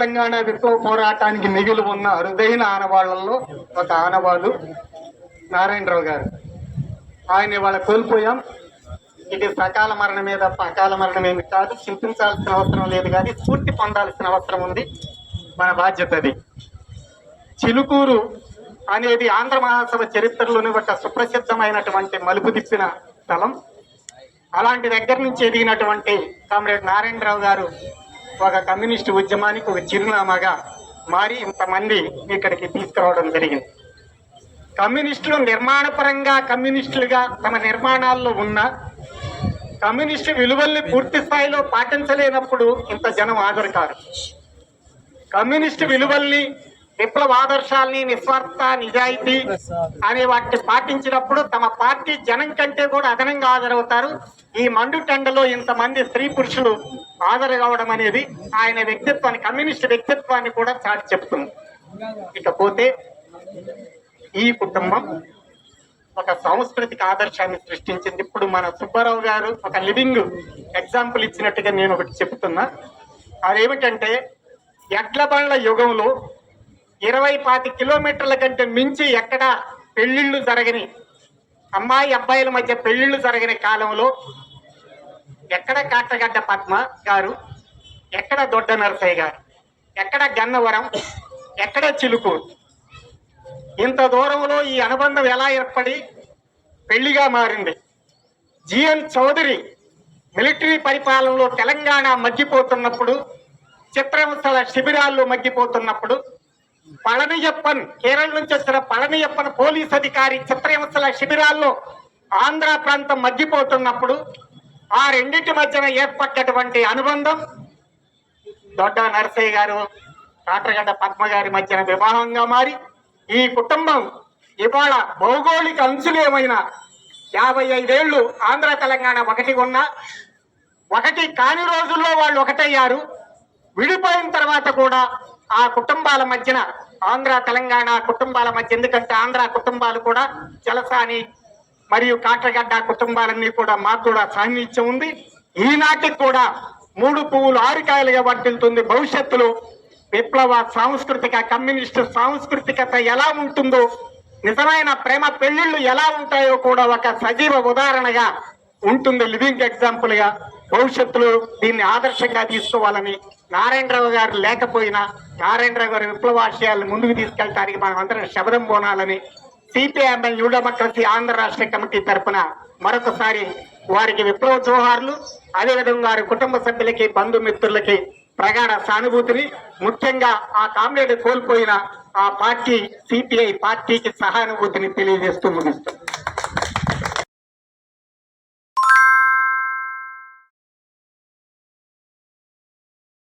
తెలంగాణ విప్లవ పోరాటానికి మిగిలి ఉన్న అరుదైన ఆనవాళ్ళలో ఒక ఆనవాళ్ళు నారాయణరావు గారు. ఆయన ఇవాళ కోల్పోయాం. ఇది సకాల మరణమే తప్ప అకాల మరణమేమి కాదు. చింతించాల్సిన అవసరం లేదు కానీ స్ఫూర్తి పొందాల్సిన అవసరం ఉంది మన బాధ్యత అది. చిలుకూరు అనేది ఆంధ్ర మహాసభ చరిత్రలోని ఒక సుప్రసిద్ధమైనటువంటి మలుపు తిప్పిన స్థలం. అలాంటి దగ్గర నుంచి ఎదిగినటువంటి కామ్రేడ్ నారాయణరావు గారు ఒక కమ్యూనిస్టు ఉద్యమానికి ఒక చిరునామాగా మారి ఇంతమంది ఇక్కడికి తీసుకురావడం జరిగింది. కమ్యూనిస్టులు నిర్మాణపరంగా కమ్యూనిస్టులుగా తమ నిర్మాణాల్లో ఉన్న కమ్యూనిస్టు విలువల్ని పూర్తి స్థాయిలో పాటించలేనప్పుడు ఇంత జనం హాజరు కారు కమ్యూనిస్టు విలువల్ని విప్లవ ఆదర్శాల్ని నిస్వార్థ నిజాయితీ అనే వాటిని పాటించినప్పుడు తమ పార్టీ జనం కంటే కూడా అదనంగా హాజరవుతారు. ఈ మండు టెండలో ఇంతమంది స్త్రీ పురుషులు హాజరు కావడం అనేది ఆయన వ్యక్తిత్వాన్ని కమ్యూనిస్ట్ వ్యక్తిత్వాన్ని కూడా చాటి చెప్తుంది. ఇకపోతే ఈ కుటుంబం ఒక సాంస్కృతిక ఆదర్శాన్ని సృష్టించింది. ఇప్పుడు మన సుబ్బారావు గారు ఒక లివింగ్ ఎగ్జాంపుల్ ఇచ్చినట్టుగా నేను ఒకటి చెప్తున్నా. అదేమిటంటే ఎడ్లబండ్ల యుగంలో ఇరవై పాతి కిలోమీటర్ల కంటే మించి ఎక్కడ పెళ్ళిళ్ళు జరగని అమ్మాయి అబ్బాయిల మధ్య పెళ్ళిళ్ళు జరగని కాలంలో ఎక్కడ కాట్రగడ్డ పద్మ గారు ఎక్కడ దొడ్డ నరసయ్య గారు ఎక్కడ గన్నవరం ఎక్కడ చిలుకూరు? ఇంత దూరంలో ఈ అనుబంధం ఎలా ఏర్పడి పెళ్ళిగా మారింది? జిఎన్ చౌదరి మిలిటరీ పరిపాలనలో తెలంగాణ మగ్గిపోతున్నప్పుడు చిత్రహింసల శిబిరాల్లో మగ్గిపోతున్నప్పుడు పళనియప్పన్ కేరళ నుంచి వచ్చిన పళనియప్పన్ పోలీస్ అధికారి చిత్రహింసల శిబిరాల్లో ఆంధ్ర ప్రాంతం మగ్గిపోతున్నప్పుడు ఆ రెండింటి మధ్యన ఏర్పడ్డటువంటి అనుబంధం దొడ్డ నరసయ్య గారు కాట్రగడ్డ పద్మ గారి మధ్యన వివాహంగా మారి ఈ కుటుంబం ఇవాళ భౌగోళిక అంశులేమైనా యాభై ఐదేళ్ళు ఆంధ్ర తెలంగాణ ఒకటి ఉన్నా ఒకటి కాని రోజుల్లో వాళ్ళు ఒకటయ్యారు. విడిపోయిన తర్వాత కూడా ఆ కుటుంబాల మధ్యన ఆంధ్ర తెలంగాణ కుటుంబాల మధ్య ఎందుకంటే ఆంధ్ర కుటుంబాలు కూడా జలసాని మరియు కాట్రగడ్డ కుటుంబాలన్నీ కూడా మాకు కూడా సాన్నిధ్యం ఉంది. ఈనాటికి కూడా మూడు పువ్వులు ఆరుకాయలుగా వర్తిల్తుంది భవిష్యత్తులో విప్లవ సాంస్కృతిక కమ్యూనిస్టు సాంస్కృతికత ఎలా ఉంటుందో నిజమైన ప్రేమ పెళ్ళిళ్ళు ఎలా ఉంటాయో కూడా ఒక సజీవ ఉదాహరణగా ఉంటుంది లివింగ్ ఎగ్జాంపుల్గా భవిష్యత్తులో దీన్ని ఆదర్శంగా తీసుకోవాలని నారాయణరావు గారు లేకపోయినా నారాయణరావు గారి విప్లవాశయాలను ముందుకు తీసుకెళ్ళడానికి మనం అందరం శబదం పోనాలని CPI ML New Democracy Andhra రాష్ట్ర కమిటీ తరపున మరొకసారి వారికి విప్లవ జోహార్లు అదేవిధంగా వారి కుటుంబ సభ్యులకి బంధుమిత్రులకి ప్రగాఢ సానుభూతిని ముఖ్యంగా ఆ కామ్రేడ్ కోల్పోయిన ఆ పార్టీ సిపిఐ పార్టీకి సహానుభూతిని తెలియజేస్తూ ముగిస్తుంది